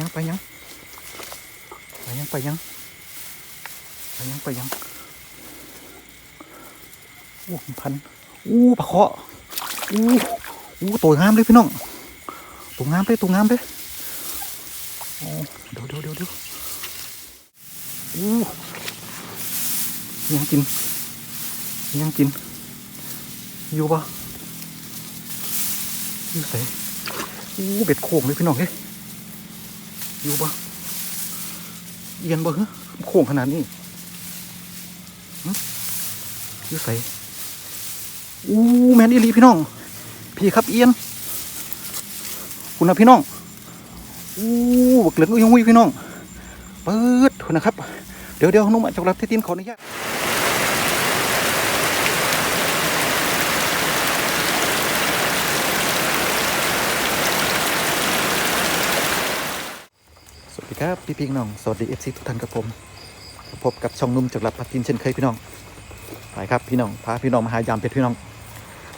ยังไปยังไปยังไปยังไปยังไปยังอู้พันอู้ปลาเคาะอู้อู้ตัวงามเลยพี่น้องตัวงามเลยตัวงามเลยโอ้เดี๋ยวเดี๋ยวเดี๋ยวเดี๋ยวอู้ยังกินยังกินอยู่ปะอยู่ใส่อู้เบ็ดโค้งเลยพี่น้องเฮ้ย อยู่ปะเอียนบ่ฮะโค้งขนาดนี้ยืดใส่อู้แมนอีลีพี่น้อง พี่ครับเอียน คุณนะพี่น้อง อู้บักเหลืองอุ้ยพี่น้อง เปิดนะครับ เดี๋ยวเดี๋ยวนุ่มจะรับที่ตีนขออนุญาต ครับพี่พี่น้อง สวัสดีเอฟซีทุกท่านกับผมพบกับช่องนุ่มจากหลับพัดทินเช่นเคยพี่น้องไปครับพี่น้องพาพี่น้องมาหายามเป็ดพี่น้อง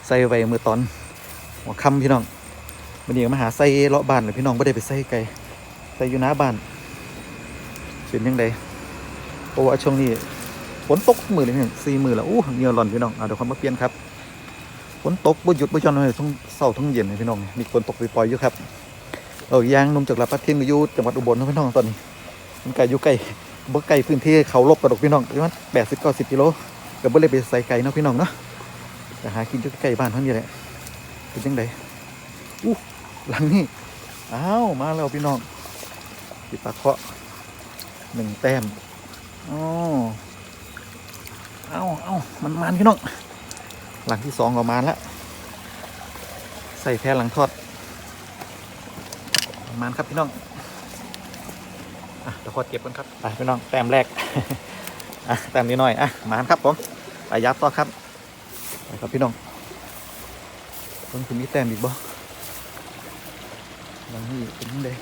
ใส่ไว้มือตอนหัวค่ำพี่น้องวันนี้มาหาใส่เลาะบ้านเลยพี่น้องไม่ได้ไปใส่ไกลใส่อยู่หน้าบ้านเป็นยังไงเพราะว่าช่วงนี้ฝนตกมือเลยพี่น้องสี่มือแล้วอู้เงียวหล่อนพี่น้องเดี๋ยวคนมาเปลี่ยนครับฝนตกบ่หยุดบ่จอนเลยทั้งเศร้าทั้งเย็นเลยพี่น้องมีฝนตกปล่อยๆอยู่ครับ เออยางนุ่มจากลาปัทินอยู่จังหวัดอุบลนะพี่น้องตอนนี้มันไก่อยู่ไก่บ่ไก่พื้นที่เขาลบกระดกพี่น้องประมาณแปดสิบเก้าสิบกิโลกับบ่เลยไปใส่ไก่เนาะพี่น้องเนาะแต่หากินอยู่ใกลบ้านเท่านี้แหละเป็นยังไงอู้หลังนี่อ้าวมาแล้วพี่น้องติปลาเคาะหนึ่งแต้มอ๋อเอาเอามันมันพี่น้อง หลังที่สองก็มาแล้ว ใส่แพรหลังทอด ประมาณครับพี่น้องอะเราขอดเก็บกันครับไปพี่น้องแต้มแรกอ่แต้มนิดหน่อยอะมานครับผมไปยับต่อครับไปครับพี่น้องต้นคือมีแต้มอีกบ่ยังนี่เป็นเลย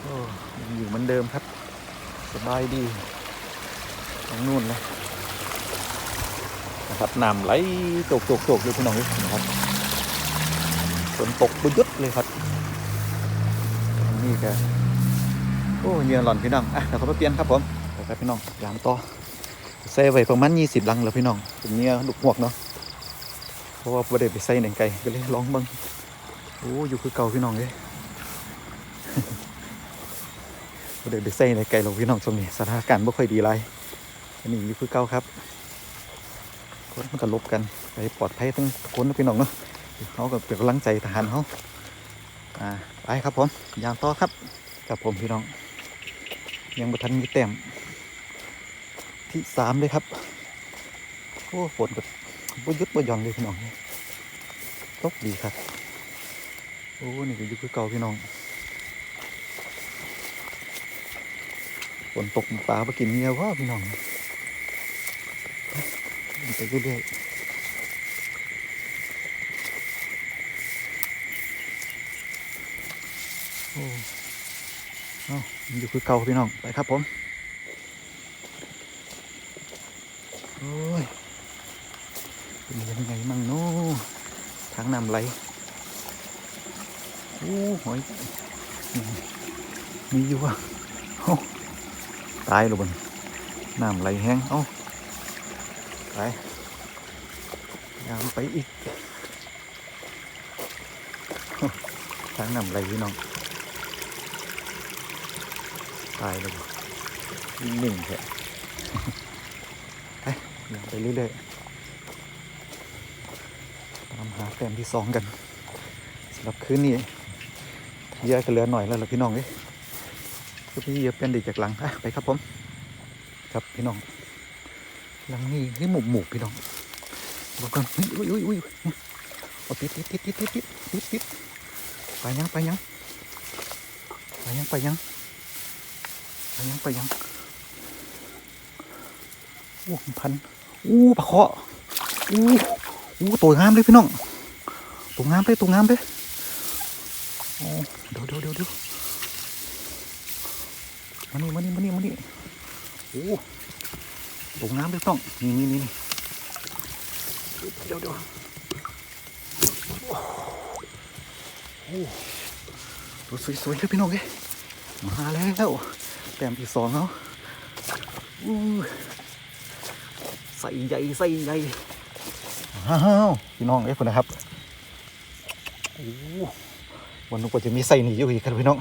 โอ้ยังอยู่เหมือนเดิมครับ สบายดีตรงนู่นเลยนะครับน้ำไหลโจกโจกโจกเลยพี่น้องเลนะครับฝนตกบุญยุดเลยครับี่ก็โอ้เงียหล่อนพี่น้องอะเดี๋ยวเขาไปเปลี่ยนครับผมเดี๋ยวครับพี่น้องยามต่อใส่ไว้ประมาณยี่สิบลังแล้วพี่น้องเป็นเงียดุกหวกเนาะเพราะว่าประเดี๋ยวไปใส่หนึ่งไก่ก็เลยร้องบังโอ้อยู่คือเก่าพี่น้องเลยประเดี๋ยวไปใส่ในไก่เราพี่น้องตรงนี้สถานการณ์ไม่ค่อยดีไรนี่อยู่คือเก่าครับคนมันก็ลบกันไปปลอดภัยทั้งคนพี่น้องเนาะเขาก็เป็นกำลังใจทหารเขาอ่า ไปครับผมยางต่อครับกับผมพี่น้อง ยังบัทันมีแต้มที่สามเลยครับโอ้ฝนก็บยุดบยองเลยพี่น้องตกดีครับโอ้นี่ก็ยุคเก่าพี่น้องฝนตกปลาไปกินเมียว่าพี่น้องไปเรื่อยๆ เอาอยู่คือเก่าพี่น้อง ไปครับผม โอ้ย เป็นยังไงมั่งโน้ทางน้ำไหลโอ้หอยมีอยู่อะตายแล้วบนน้ำไหลแห้ง เอ้า ไปยามไปอีกทางน้ำไหลพี่น้อง ตายเลยหนึ่งเถอะไปไปเรื่อยๆตามหาแต้มที่สองกันสำหรับคืนนี้เยอะกันเหลือหน่อยแล้วหรอพี่น้องเอ้ยพี่เยอะเป็นดีจากหลังไปครับผม ครับพี่น้อง หลังนี้ให้หมุบหมุบพี่น้องบอกก่อนอุ้ยอุ้ยอุ้ยเอาติดติดติดติดติดติดติดไปยังไปยังไปยังไปยัง ไปยังไปยังอู้พันอู้ปลาเคาะอู้อู้ตัวงามเลยพี่น้องตัวงามไปตัวงามไปยโอ้เดี๋ยวเดี๋ยวเดี๋ยวเดี๋ยวมานี่มานี่มานี่มานี่โอ้ตัวงามเลยต้องนี่นี่นี่เดี๋ยวเดี๋ยวโอ้ตัวสวยๆเลยพี่น้องเอ้มาแล้ว แต้มที่สองแล้วอู้ใส่ใหญ่ใส่ใหญ่อ้าวพี่น้องเอ้ยคุณนะครับโอ้วันนู้ก็จะมีใส่หนีอยู่อีกครับพี่น้อง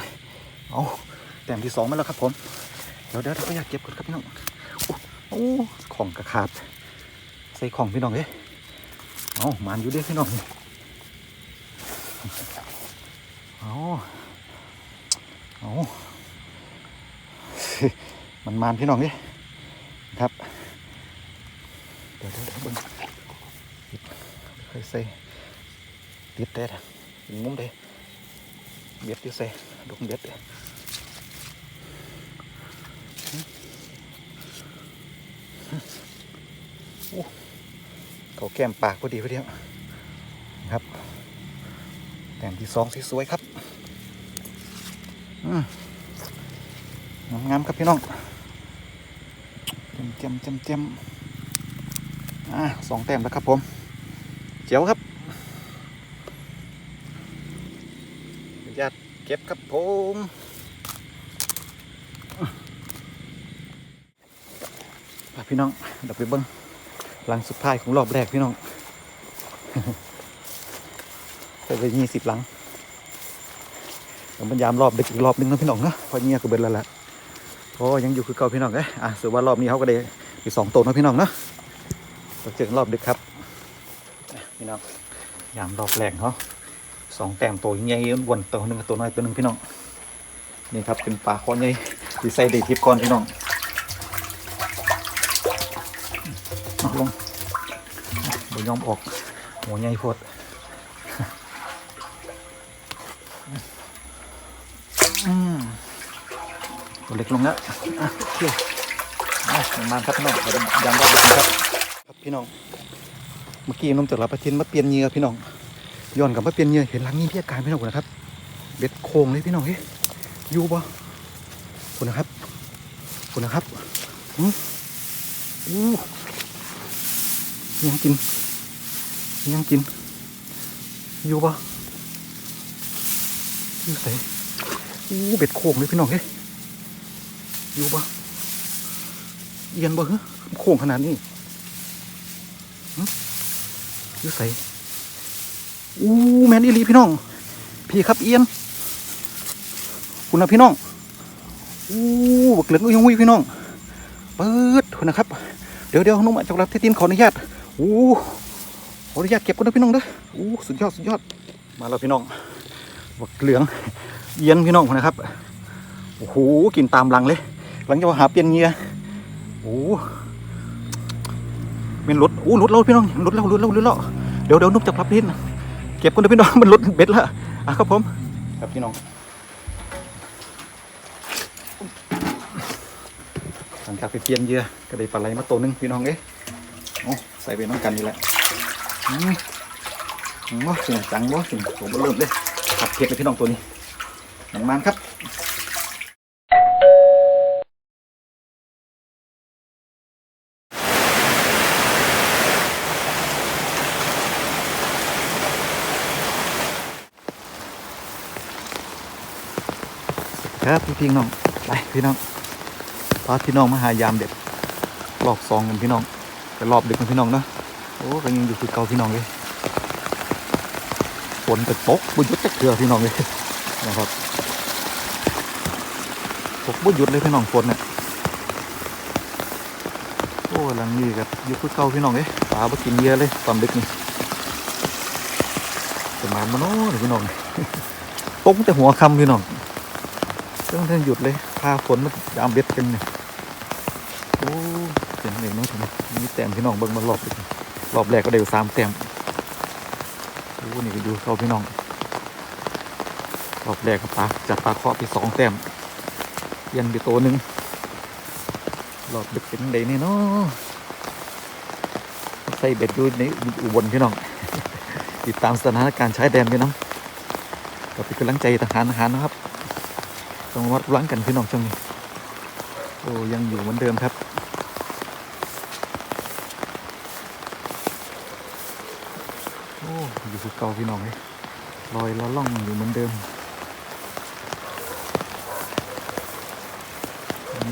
เอาแต้มที่สองมาแล้วครับผม เดี๋ยวเดี๋ยวเราอยากเก็บก่อนครับพี่น้องโอ้ของกระขาด ใส่ของพี่น้องเอ้ยเอามานอยู่เด้วยพี่น้องเอาเอา มันมานพี่น้องเอ้ยครับเดี๋ยวเดี๋ยวเดี๋ยวเบิ่งปิดเคยใส่ติดเด็ดงุ้มเด้เบ็ดที่ใส่ดงเบ็ดเด้โอ้เขาแก้มปากพอดีพอดีครับแต้มที่สองสวยๆครับ อืม งามครับพี่น้องเจียมเจมเจมอะสองแต้มแล้วครับผมเจียวครับอนุญาตเก็บครับผมพี่น้องเดี๋ยวไปเบิ้งหลังสุดท้ายของรอบแรกพี่น้องใส่ไปยี่สิบหลังเดี๋ยวมันยามรอบเด็กอีกรอบหนึงนะพี่น้องนะเพอเงี้ยก็เบิดแล้วแหละ โอ้ยังอยู่คือเก่าพี่น้องเอ้ยอะสือว่ารอบนี้เขาก็ได้อีกสองตัวนะพี่น้องเนาะเราเจอรอบดึกครับพี่น้องยามรอบแรกเขาสองแต้มตัวใหญ่ๆวนตัวหนึ่งตัวน้อยตัวหนึ่งพี่น้องนี่ครับเป็นปลาคอใหญ่ที่ใส่ได้ทิพย์ก่อนพี่น้องลงบนยอมออกหัวใหญ่โพดอื ตัวเล็กลงแล้วอะโอเคมาครับพี่น้องยวยามรอบครับครับพี่น้อง เมื่อกี้น้องจากลาประทินมาเปลี่ยนเหยื่อพี่น้องย้อนกลับมาเปลี่ยนเหยื่อเห็นหลังนี้พี่อาการพี่น้องนะครับ เบ็ดโค้งเลยพี่น้องเฮ้ยอยู่ปะคุณนะครับคุณนะครับอู้ยังกินยังกิน อยู่ปะอยู่ใส่อู้เบ็ดโค้งเลยพี่น้องเฮ้ย อยู่ปะเอียนบ่ฮะโค้งขนาดนี้อยู่ใส่อู้แมนอีลีพี่น้อง พี่ครับเอียน คุณนะพี่น้องอู้บักเหลืองอุ้ยอุ้ยพี่น้อง เปิดคุณนะครับ เดี๋ยวเดี๋ยวน้องมจากรับที่ตีนขออนุญาตอู้ขออนุญาตเก็บกันนะพี่น้องเด้ออู้สุดยอดสุดยอด มาแล้วพี่น้องบักเหลืองเอียนพี่น้องนะครับ โอ้โห กินตามลังเลย หลังจากว่าหาเปลี่ยนเหงียโอ้เป็นรถอู้รถเราพี่น้องรถเรารถเรารถเราเดี๋ยวเดี๋ยวนุบจับพลับพินเก็บกันนะพี่น้องมันรถเบ็ดแล้วอะครับผมครับพี่น้องหลังจากไปเปลี่ยนเหยื่อก็ได้ปลาไหลมาตัวหนึงพี่น้องเอ้ยโอ้ใส่ไปน้องกันนี่แหละอืมอืมว่าเสียงจังว่าเสียงผมเริ่มเลยขับเก็บเลยพี่น้องตัวนี้หนังมันครับ ครับพี่พี่น้องไปพี่น้องพาพี่น้องมาหายามเด็ดรอบสองกันพี่น้องแต่รอบดึกกันพี่น้องเนาะโอ้ก็ยังอยู่คือเก่าพี่น้องเลยฝนจะตกบุญยุดจะเกลือพี่น้องเลยนะครับตกบุญยุดเลยพี่น้องฝนเนี่ยโอ้หลังนี้ครับยู่คือเก่าพี่น้องเลยปลาไปกินเยอะเลยตอนดึกนี่จะมามาโน่พี่น้องตกแต่หัวคำพี่น้อง เรื่องเรื่งหยุดเลย พาฝนมายามเบ็ดกันเนี่ยโอ้เสียงเหนึ่งน้องทำไมมีแต้มพี่น้องเบิ่งมารอบเลยรอบแรกก็ได้อยู่สามแต้มโอ้นี่ก็ดูเขาพี่น้องรอบแรกก็ปลาจับปลาเคาะไปสองแต้มยันไปตัวหนึ่งรอบดึกเป็นไงนี่เนาะใส่เบ็ดอยู่ในอุบลพี่น้องติดตามสถานการณ์ชายแดนพี่น้องก็เป็นกำลังใจทหารทหารนะครับ ต้องวัดรั้งกันพี่น้องช่วงนี้ โอ้ยังอยู่เหมือนเดิมครับ โอ้อยู่คือเก่าพี่น้องเลยลอยละล่องอยู่เหมือนเดิม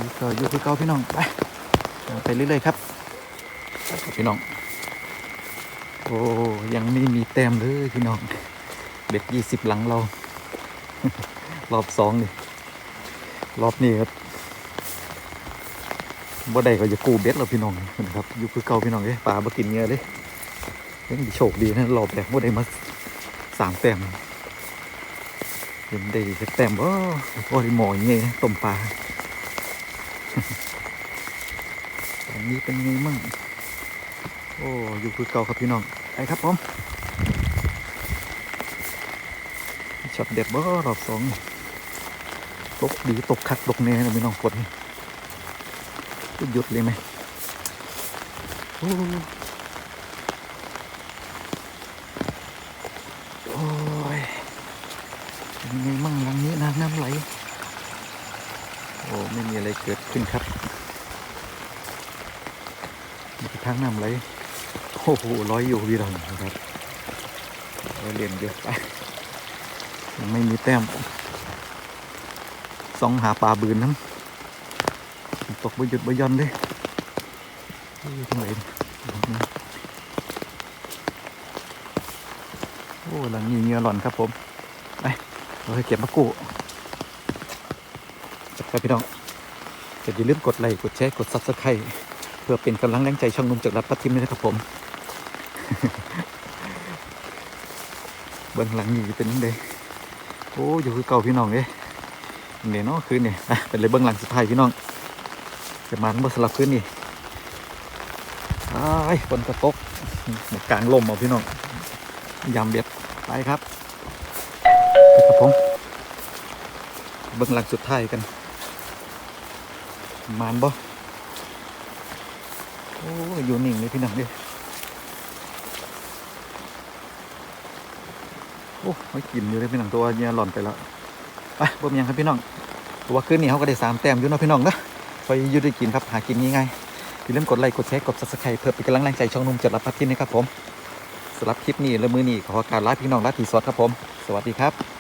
นี่ก็อยู่คือเก่าพี่น้องไปไปเรื่อยๆครับพี่น้อง โอ้ยังไม่มีแต้มเลยพี่น้องเบ็ดยี่สิบหลังเรา รอบสองนี่ รอบนี้ครับบ่ได้ก็จะกูเบ็ดเราพี่น้องนะครับอยู่คือเก่าพี่น้องเอ้ยปลาบ่กินเงี้ยเลยยังดีโชคดีนะรอบแรกบ่ได้มาสามแต้มเห็นได้แต้มโอ้โอ้ยหมอยเงี้ยนะต้มปลาอันนี้เป็นไงมั่งโอ้อยู่คือเก่าครับพี่น้องไปครับผมช็อตเด็ดบ่รอบสอง ตกดีตกคักตกแน่นะพี่น้องกดนี่หยุดเลยไหมโอ้โอ้ยเป็นไงมั่งหลังนี้น้ำน้ำไหล โอ้ไม่มีอะไรเกิดขึ้นครับมีแต่ทางน้ำไหลโอ้โหร้อยอยู่พี่น้องนะครับเราเรียนเยอะไปยังไม่มีแต้ม สองหาปลาบืนน้ำตกบหยุดบหย่อนด้อยู่ตรงไหนโอ้หลังนี้เงี้ยหล่อนครับผมไปเราให้เก็บมะกรูดจับไปพี่น้องอย่าลืมกดไลค์กดแชร์กด subscribe เพื่อเป็นกำลังแรงใจช่องนุ่มจากรับพัทิมด้วยนะครับผมเบื้องหลังนี่เป็นยังไงโอ้อยู่คือเก่าพี่น้องเลย นี่ยเนาะคืนนี่เป็นเลยเบื้องหลังสุดท้ายพี่น้องจะมาทั้งหมดสลับคืนนี่ไอ้ฝนกระตกหมดกลางลมเอาพี่น้องยำเบ็ดไปครับไปครับผมเบื้องหลังสุดท้ายกันมานบ่โอ้อยู่นิ่งเลยพี่น้องด้อโอ้ไม่กินอยู่เลยพี่น้องตัวเนี่ยหล่อนไปแล้ว ไปบ่มีหยังครับพี่น้องตัวขึ้นนี่เขาก็ได้สามแต้มอยู่เนาะพี่น้องเนาะไปอยู่ได้กินครับหากินง่ายๆอย่าลืมกดไลค์กดแชร์กด subscribe เพื่อเป็นกำลังแรงใจช่องนุ่มจัดรับพัดทินนะครับผมสำหรับคลิปนี้และมือนี้ขอการลาพี่น้องลาทีสวัสดีครับผม สวัสดีครับ